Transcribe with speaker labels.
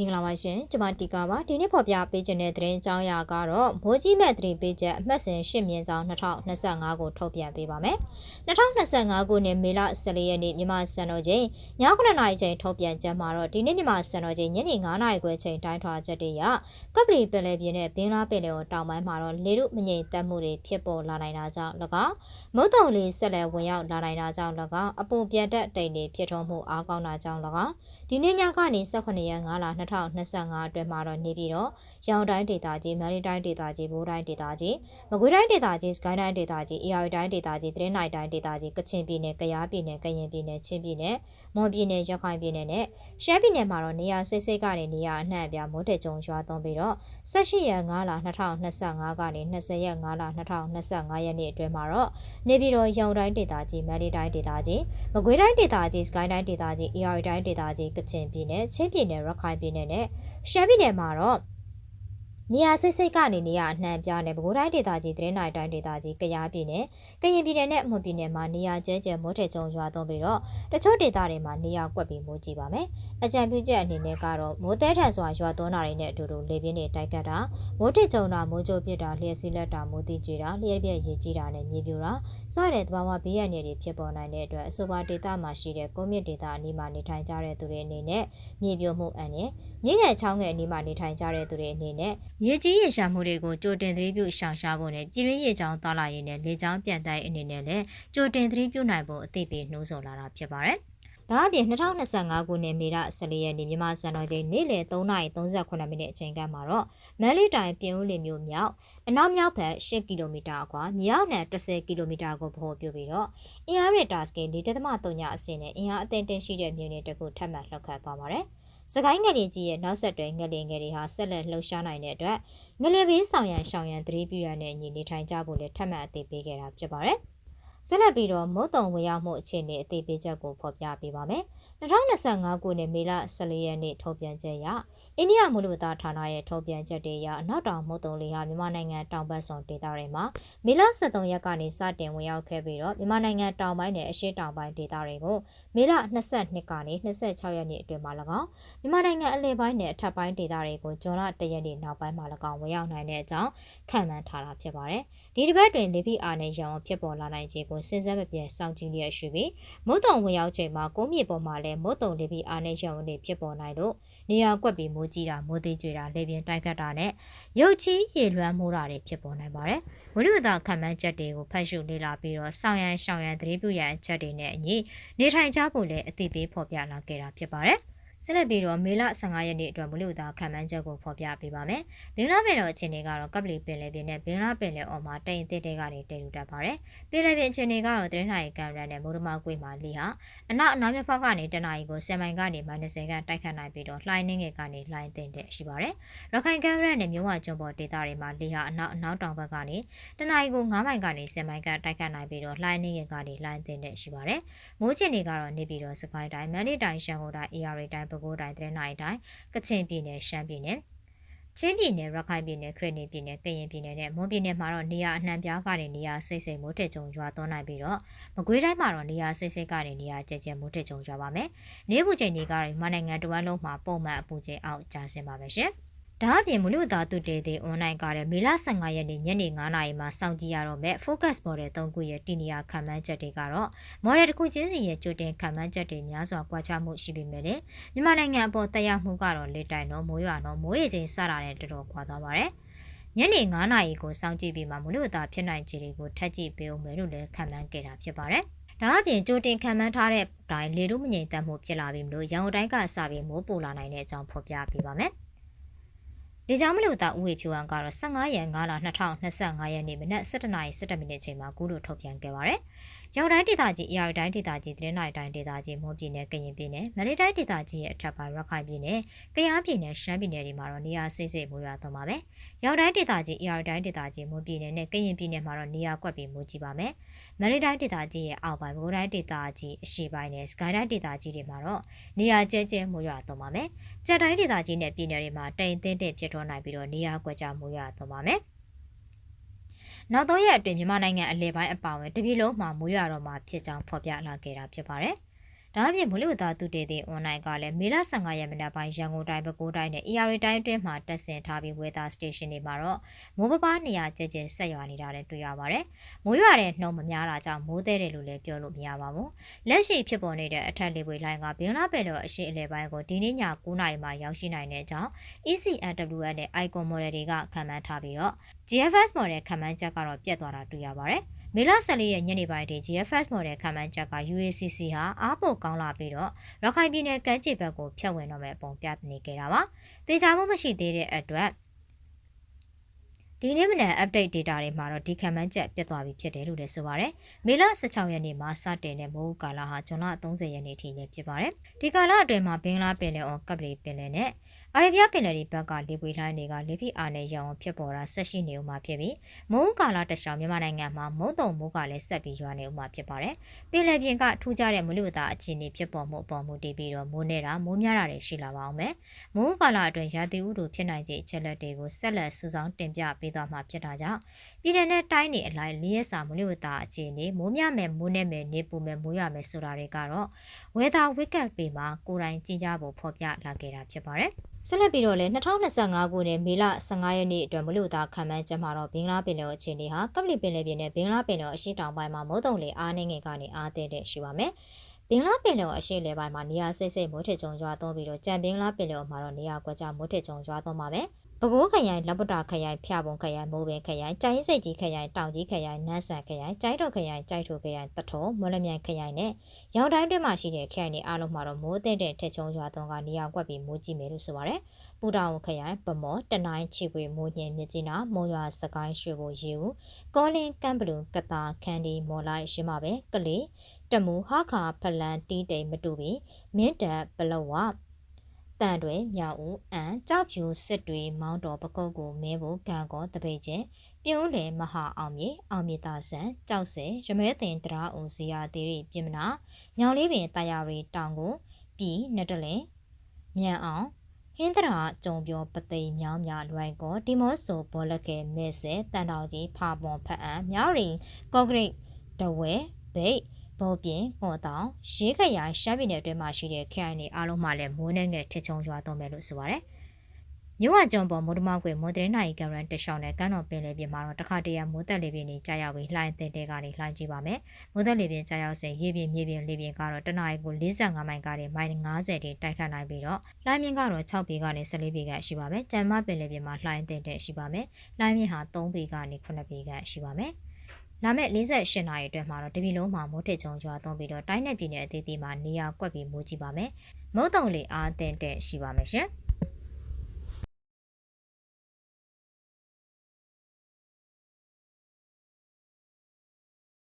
Speaker 1: မင်္ဂလာပါရှင်ကျွန်မတီကာပါဒီနေ့ဖော်ပြပေးခြင်းတဲ့သတင်းအကြောင်းအရာကတော့မိုးကြီးမဲ့သတင်းပေးချက်အမှတ်စဉ်ရှစ်မြင်းဆောင်2025ကိုထုတ်ပြန်ပေးပါမယ်2025ခုနှစ်မေလ14ရက်နေ့မြန်မာစံတော်ချိန်ည9:00နာရီချိန်ထုတ်ပြန်ချက်မှာတော့ဒီနေ့မြန်မာစံတော်ချိန်ညနေ9:00နာရီခွဲချိန်တိုင်းထွာချက်တွေရကပလီပင်လယ်ပြင်နဲ့ဘင်္ဂလားပင်လယ်ကိုတောင်ပိုင်းမှာတော့လေရုမငြိမ်သက်မှုတွေဖြစ်ပေါ်လာနိုင်တာကြောင့်၎င်းမုတ်တုံလေးဆက်လက်ဝင်ရောက်လာနိုင်တာကြောင့်၎င်းအပုံပြန်တက်တိမ်တွေဖြစ်ထွန်းမှုအားကောင်းတာကြောင့်၎င်း ဒီနေ့ညကနေ18ရက်9လ2025အတွက်မှာတော့နေပြီးတော့ရောင်တိုင်းဒေသကြီးမန္တလေးတိုင်းဒေသကြီးဘိုးတိုင်းဒေသကြီးမကွေးတိုင်းဒေသကြီးစကိုင်းတိုင်းဒေသကြီးအေရတိုင်းဒေသကြီးသတင်းနိုင်တိုင်းဒေသကြီးကချင်ပြည်နယ်ကယားပြည်နယ်ကရင်ပြည်နယ်ချင်းပြည်နယ်မွန်ပြည်နယ်ရခိုင်ပြည်နယ်နဲ့ရှမ်းပြည်နယ်မှာတော့နေရာစိတ်စိတ်ကနေနေရာအနှံ့အပြားမိုးတက်ကြုံရွာသွန်းပြီးတော့18ရက်9လ2025ကနေ20ရက်9လ2025ရက်နေ့အတွင်းမှာတော့နေပြည်တော်ရောင်တိုင်းဒေသကြီးမန္တလေးတိုင်းဒေသကြီးမကွေးတိုင်းဒေသကြီးစကိုင်းတိုင်းဒေသကြီးအေရတိုင်းဒေသကြီးကချင်ပြည်နယ်ချင်းပြည်နယ်ရခိုင်ပြည်နယ်နဲ့ရှမ်းပြည်နယ်မှာတော့ နေရာစိတ်စိတ်ကနေနေရာအနှံ့ပြားနဲ့ပဲခူးတိုင်းဒေသကြီးသတင်းနိုင်တိုင်းဒေသကြီးကယားပြည်နယ်ကရင်ပြည်နယ်နဲ့မွန်ပြည်နယ်မှာနေရာကျဲကျဲမိုးထက်ကြုံရွာသွန်းပြီးတော့တချို့ဒေသတွေမှာနေရာကွက်ပြီးမိုးကြည့်ပါမယ်။အကြံပြုချက်အနေနဲ့ကတော့မိုးတဲထန်စွာရွာသွန်းတာတွေနဲ့အတူတူလေပြင်းတွေတိုက်ခတ်တာမိုးထက်ကြုံတာမိုးကြိုးပစ်တာလျှက်စီးလက်တာမိုးတိကျွေတာလျှက်ပြက်ရေကြီးတာနဲ့မြေပြိုတာစတဲ့သဘာဝဘေးရန်တွေဖြစ်ပေါ်နိုင်တဲ့အတွက်အဆိုပါဒေသမှာရှိတဲ့ကုန်းမြင့်ဒေသအနီးမှာနေထိုင်ကြတဲ့သူတွေအနေနဲ့မြေပြိုမှုအန္တရာယ်မြင့်ငယ်ချောင်းငယ်အနီးမှာနေထိုင်ကြတဲ့သူတွေအနေနဲ့ရေကြီးရေရှာမှုတွေကိုကြိုတင်သတိပြုရှောင်ရှားဖို့နဲ့ပြည်ရင်းရေချောင်းသွားလာရေးနဲ့လေချောင်းပြန်တိုင်းအနေနဲ့လည်းကြိုတင်သတိပြုနိုင်ဖို့အသိပေးနှိုးဆော်လာတာဖြစ်ပါတယ်။ဒါအပြင်2025ခုနှစ်မေလ14ရက်နေ့မြန်မာစံတော်ချိန်နေ့လယ်3:38မိနစ်အချိန်ကမှတော့မန်လေးတိုင်ပြင်ဦးလင်မြို့မြောက်အနောက်မြောက်ဘက်10ကီလိုမီတာအကွာမြောက်နယ်30ကီလိုမီတာကိုဗဟိုပြုပြီးတော့အင်အားရတာစကေ4.3ညအဆင့်နဲ့အင်အားအသင့်တင်ရှိတဲ့မြို့နယ်တစ်ခုထပ်မံလှုပ်ခတ်သွားပါတယ်။ စကိုင်းငလင်ကြီးရဲ့နောက်ဆက်တွဲငလင်ငယ်တွေဟာဆက်လက်လှုပ်ရှားနိုင်တဲ့အတွက်ငလင်ဘေးဆောင်ရန်ရှောင်ရန်သတိပြုရတဲ့ညီနေထိုင်ကြဖို့လည်းထပ်မံအသိပေးခဲ့တာဖြစ်ပါတယ်။ဆက်လက်ပြီးတော့မုတ်တုံဝင်ရောက်မှုအခြေအနေအသေးပေးချက်ကိုဖော်ပြပေးပါမယ်။2025ခုနှစ်မေလ14ရက်နေ့ထုတ်ပြန်ချက်အရ အိန္ဒိယမူလဝတ္တဌာနရဲ့ထုတ်ပြန်ချက်တွေအရအနောက်တောင်မုတ်တုံလေးဟာမြန်မာနိုင်ငံတောင်ဘက်စွန်ဒေသတွေမှာမေလ23ရက်ကနေစတင်ဝင်ရောက်ခဲ့ပြီးတော့မြန်မာနိုင်ငံတောင်ပိုင်းနဲ့အရှေ့တောင်ပိုင်းဒေသတွေကိုမေလ22ကနေ26ရက်နေ့အတွင်းမှာ၎င်းမြန်မာနိုင်ငံအလယ်ပိုင်းနဲ့အထက်ပိုင်းဒေသတွေကိုဇွန်လ1ရက်နေ့နောက်ပိုင်းမှာ၎င်းဝင်ရောက်နိုင်တဲ့အကြောင်းခန့်မှန်းထားတာဖြစ်ပါတယ်။ဒီတစ်ပတ်တွင်လေပြင်းအားနဲ့ရောင်ဖြစ်ပေါ်လာနိုင်ခြင်းကိုစဉ်ဆက်မပြတ်စောင့်ကြည့်လျက်ရှိပြီးမုတ်တုံဝင်ရောက်ချိန်မှာကုန်းမြေပေါ်မှာလည်းမုတ်တုံလေပြင်းအားနဲ့ရောင်တွေဖြစ်ပေါ်နိုင်လို့ နေရာကွက်ပြီးမိုးကြီးတာမိုးသေးကြွေတာလေပြင်းတိုက်ခတ်တာနဲ့ရုတ်ချီးရေလွှမ်းမိုးတာတွေဖြစ်ပေါ်နိုင်ပါတယ်။ဝိရိယသာခံမှန်းချက်တွေကိုဖတ်ရှုလေ့လာပြီးတော့ဆောင်းရန်ရှောင်းရန်သတိပြုရန်အချက်တွေနဲ့အညီနေထိုင်ကြဖို့လည်းအသိပေးဖော်ပြလာခဲ့တာဖြစ်ပါတယ်။ ဆက်လက်ပြီးတော့မေလ15ရက်နေ့အတွက်မလို့သာခံမှန်းချက်ကိုဖော်ပြပေးပါမယ်။ဘင်္ဂလားပင်လယ်အခြေအနေကတော့ကပလီပင်လယ်ပြင်နဲ့ဘင်္ဂလားပင်လယ်အော်မှာတိမ်အစ်တဲကနေတည်ယူတတ်ပါတယ်။ပင်လယ်ပြင်အခြေအနေကတော့တရင်းနိုင်ကင်မရာနဲ့မိုးဒမာကွေ့မှာလီဟာအနောက်အနောက်မြောက်ဘက်ကနေတနအီကို10မိုင်ကနေမိုင်20ခန့်တိုက်ခတ်နိုင်ပြီးတော့လှိုင်းနှင်းငယ်ကနေလှိုင်းတင်တဲ့ရှိပါတယ်။ရခိုင်ကင်မရာနဲ့မြဝကျွန်းပေါ်ဒေသတွေမှာလီဟာအနောက်အနောက်တောင်ဘက်ကနေတနအီကို9မိုင်ကနေ10မိုင်ခန့်တိုက်ခတ်နိုင်ပြီးတော့လှိုင်းနှင်းငယ်ကနေလှိုင်းတင်တဲ့ရှိပါတယ်။မိုးချင်တွေကတော့နေပြီးတော့စကိုင်းတိုင်းမန္တလေးတိုင်းရှမ်းကိုတိုင်း AR တိုင်းပဲခူးတိုင်းတရနိုင်တိုင်းကချင်ပြည်နယ်ရှမ်းပြည်နယ်ချင်းပြည်နယ်ရခိုင်ပြည်နယ်ခရစ်နီပြည်နယ်ကရင်ပြည်နယ်နဲ့မွန်ပြည်နယ်မှာတော့နေရာအနှံပြားကနေနေရာစိတ်စိတ်မိုးထက်ကြုံရွာသွန်းနိုင်ပြီးတော့မကွေးတိုင်းမှာတော့နေရာစိတ်စိတ်ကနေနေရာကျကျမိုးထက်ကြုံရွာပါမယ်။နေပူချိန်တွေကတော့မနိုင်ငံတဝန်းလုံးမှာပုံမှန်အပူချိန်အောက်ကျဆင်းပါမယ်ရှင်။ ဒါအပြင်မလူသားသူတေသေး online ကတဲ့မေလ15ရက်နေ့ညနေ9:00နာရီမှာစောင့်ကြည့်ရတော့မဲ့ focus model 3ခုရဲ့တီနီယာခံမှန်းချက်တွေကတော့ model တစ်ခုချင်းစီရဲ့ကြိုတင်ခံမှန်းချက်တွေများစွာကွာခြားမှုရှိပေမဲ့မြန်မာနိုင်ငံအပေါ်တက်ရောက်မှုကတော့လက်တိုင်တော့မိုးရွာတော့မိုးရေချိန်စတာနဲ့တော်တော်ကွာသွားပါတယ်။ညနေ9:00နာရီကိုစောင့်ကြည့်ပြီးမှမလူသားဖြစ်နိုင်ခြေတွေကိုထပ်ကြည့်ပေးအောင်မယ်လို့လည်းခံမှန်းခဲ့တာဖြစ်ပါတယ်။ဒါအပြင်ကြိုတင်ခံမှန်းထားတဲ့အတိုင်းလေတို့မငြိမ်သက်မှုဖြစ်လာပြီမလို့ရန်ကုန်တိုင်းကစပြီးမိုးပိုလာနိုင်တဲ့အကြောင်းဖော်ပြပေးပါမယ်။ လေကြောင်းမလို့တာဦးဝေဖြူအောင်ကတော့15ရက်5လ2025ရက်နေ့မနက်7:17မိနစ်အချိန်မှာကူးလို့ထုတ်ပြန်ခဲ့ပါတယ်။ ရောင်တိုင်းဒေသကြီးအရာတိုင်းဒေသကြီးတရင်နိုင်တိုင်းဒေသကြီးမွန်ပြည်နယ်ကရင်ပြည်နယ်မန္တလေးတိုင်းဒေသကြီးရဲ့အထက်ပိုင်းရခိုင်ပြည်နယ်ကယားပြည်နယ်ရှမ်းပြည်နယ်တွေမှာတော့နေရာစိတ်စိတ်မိုးရွာသွန်းပါမယ်။ရောင်တိုင်းဒေသကြီးအရာတိုင်းဒေသကြီးမွန်ပြည်နယ်နဲ့ကရင်ပြည်နယ်မှာတော့နေရာကွက်ပြီးမိုးကြီးပါမယ်။မန္တလေးတိုင်းဒေသကြီးရဲ့အောက်ပိုင်းဘိုးတိုင်းဒေသကြီးအရှေ့ပိုင်းနဲ့စကိုင်းတိုင်းဒေသကြီးတွေမှာတော့နေရာကျဲကျဲမိုးရွာသွန်းပါမယ်။ကြက်တိုင်းဒေသကြီးနဲ့ပြည်နယ်တွေမှာတိမ်တင်းတဲ့ဖြစ်ထွန်းနိုင်ပြီးတော့နေရာကွက်ကြားမိုးရွာသွန်းပါမယ်။ နောက်သုံးရက်အတွင်းမြန်မာနိုင်ငံအလဲပိုင်းအပါအဝင်တပြည်လုံးမှာမိုးရွာတော့မှာဖြစ်ကြောင်းဖော်ပြလာခဲ့တာဖြစ်ပါတယ်။ ဒါအပြင်မိုးလေဝသသုတေသီအွန်လိုင်းကလည်းမေလ15ရက်မနက်ပိုင်းရန်ကုန်တိုင်းပဲခူးတိုင်းနဲ့ AR တိုင်းအတွင်းမှာတက်ဆင်ထားပြီး weather station တွေမှာတော့မိုးပပားနေရာကျကျဆက်ရွာနေတာလည်းတွေ့ရပါတယ်။မိုးရွာတဲ့နှုန်းမများတာကြောင့်မိုးသေးတယ်လို့လည်းပြောလို့မရပါဘူး။လက်ရှိဖြစ်ပေါ်နေတဲ့အထက်လေပွေလိုင်းကဘင်္ဂလားပင်လယ်အရှေ့အလယ်ပိုင်းကိုဒီနေ့ည9:00နာရီမှာရောက်ရှိနိုင်တဲ့အကြောင်း ECNWS နဲ့ Icon Model တွေကခံမှန်းထားပြီးတော့ GFS Model ခံမှန်းချက်ကတော့ပြတ်သွားတာတွေ့ရပါတယ်။ မေလ14ရက်ညနေပိုင်းထိ GFS Model ခံမှန်းချက်က UACC ဟာအားပိုကောင်းလာပြီးတော့ရခိုင်ပြည်နယ်ကမ်းခြေဘက်ကိုဖြတ်ဝင်တော့မဲ့ပုံပြနေခဲ့တာပါ။တေချာမှုမရှိသေးတဲ့အတွက်ဒီနေ့မနက် update data တွေမှာတော့ဒီခံမှန်းချက်ပြတ်သွားပြီဖြစ်တယ်လို့လည်းဆိုပါရယ်။မေလ16ရက်နေ့မှာစတင်တဲ့မိုးကာလဟာဇွန်လ30ရက်နေ့ထိလည်းဖြစ်ပါတယ်။ဒီကာလအတွင်းမှာဘင်္ဂလားပင်လယ်အော်ကပ်ပလီပင်လယ်နဲ့အာရဗျပင်လယ်ဒီဘက်ကလေပွေလှိုင်းတွေကလေဖိအားနဲ့ရောင်ဖြစ်ပေါ်တာဆက်ရှိနေဦးမှာဖြစ်ပြီးမိုးကာလတခြားမြန်မာနိုင်ငံမှာမုတ်တုံမိုးကလည်းဆက်ပြီးရွာနေဦးမှာဖြစ်ပါတယ်။ပင်လယ်ပြင်ကထူးခြားတဲ့မလူဝတာအခြေအနေဖြစ်ပေါ်မှုအပေါ်မူတည်ပြီးတော့မိုးနေတာမိုးများတာတွေရှိလာပါအောင်မယ်။မိုးကာလအတွင်းရာသီဥတုဖြစ်နိုင်ခြေအချက်လက်တွေကိုဆက်လက်စူးစောင်းတင်ပြပေးသွားမှာဖြစ်တာကြောင့်ပြည်내နဲ့တိုင်းနေအလိုက်လေးရစာမလူဝတာအခြေအနေမိုးများမယ်မိုးနဲ့မယ်နေပူမယ်မိုးရမယ်ဆိုတာတွေကတော့ဝေသာဝိကပ်ပေမှာကိုယ်တိုင်ကြည့်ကြဖို့ဖော်ပြလာခဲ့တာဖြစ်ပါတယ်။ဆက်လက်ပြီးတော့လည်း2025ခုနှစ်မေလ15ရက်နေ့အတွက်မလို့သာခံမှန်းချက်မှာတော့ဘင်္ဂလားပင်လယ်အခြေအနေဟာကပလီပင်လယ်ပြင်နဲ့ဘင်္ဂလားပင်လယ်အရှေ့တောင်ပိုင်းမှာမုတ်တုံလေအားနေငယ်ကနေအားသေးတဲ့ရှိပါမယ်။ဘင်္ဂလားပင်လယ်အရှေ့လေပိုင်းမှာနေရာစိတ်စိတ်မိုးထစ်ကြုံရွာသွန်းပြီးတော့ကြံဘင်္ဂလားပင်လယ်မှာတော့နေရာကွက်ကြားမိုးထစ်ကြုံရွာသွန်းပါမယ်။ ပဲခူးခရိုင်လပတာခရိုင်ဖျာပုံခရိုင်မိုးပင်ခရိုင်ကြိုင်းစိတ်ကြီးခရိုင်တောင်ကြီးခရိုင်နန်းဆန်ခရိုင်ကြိုင်းတော်ခရိုင်ကြိုက်ထိုခရိုင်တထုံမော်လမြိုင်ခရိုင်နဲ့ရောင်တိုင်းတွင်းမှာရှိတဲ့ခရိုင်တွေအားလုံးမှာတော့မိုးတဲ့တဲ့ထက်ချုံရွာသွန်းကနေရာကွက်ပြီးမိုးကြည့်မယ်လို့ဆိုပါရယ်ပူတောင်ခရိုင်ပမော်တနိုင်းချီပွေမိုးညင်မြကြီးနာမုံရွာစကိုင်းရွှေဘိုရေဦးကောလင်းကမ်ဘလူးကတာခန်းဒီမော်လိုက်ရှင်းပါပဲကလေးတမူဟာခါဖလန်တီးတိမ်မတူပြီးမင်းတပ်ပလောဝ တန်တွေမြောက်ဦးအန်ကြောက်ဖြူစစ်တွေမောင်းတော်ပကုတ်ကိုမဲဖို့ကံကောတပိတ်ကျင်ပြုံးလေမဟာအောင်မြေအောင်မြေသာဆန်ကြောက်စဲရမဲတင်တရာဦးစီယာသေးရိပြင်မနာညောင်လေးပင်တာယာရီတောင်ကိုပြည်နတလင်မြန်အောင်ဟင်းတရာကြုံပြောပသိမ်မြောင်းမြလွိုင်ကောဒီမော့ဆိုဘောလကဲမဲဆဲတန်တော်ကြီးဖာပွန်ဖတ်အံမြောက်ရင်ကော့ဂရိတ်တဝဲဘိတ် ဘောပြင်ဟော်တောင်ရေးခရိုင်ရှမ်းပြည်နယ်အတွင်းမှာရှိတဲ့ခရိုင်တွေအားလုံးမှာလည်းမိုးနှဲငယ်ထစ်ချုံရွာသွန်းမယ်လို့ဆိုပါတယ်။မြို့ဝကျုံပေါ်မိုးတမောက်ကွေမိုးတဲ့နိုင်ကရန်တရှောင်းနဲ့ကမ်းတော်ပင်လေပြင်မှာတော့တခါတရံမိုးတက်လေပြင်တွေကြာရောက်ပြီးလှိုင်းတဲ့တဲ့ကနေလှိုင်းကြည့်ပါမယ်။မိုးတက်လေပြင်ကြာရောက်စဉ်ရေပြင်မြေပြင်လေပြင်ကတော့တနအီကို45မိုင်ကနေမိုင်90တိတိုက်ခတ်နိုင်ပြီးတော့လှိုင်းမြင့်ကတော့6ပေကနေ14ပေကရှိပါမယ်။ကြံမပင်လေပြင်မှာလှိုင်းတဲ့တဲ့ရှိပါမယ်။လှိုင်းမြင့်ဟာ3ပေကနေ9ပေကရှိပါမယ်။ လာမယ့်48နာရီအတွင်းမှာတော့တပြည်လုံးမှာမိုးထစ်ချုံရွာသွန်းပြီးတော့တိုင်းနယ်ပြည်နယ်အသီးသီးမှာနေရာကွက်ပြီးမိုးကြီးပါမယ်။မုတ်တုံလေအားတင်တဲ့ရှိပါမယ်ရှင်။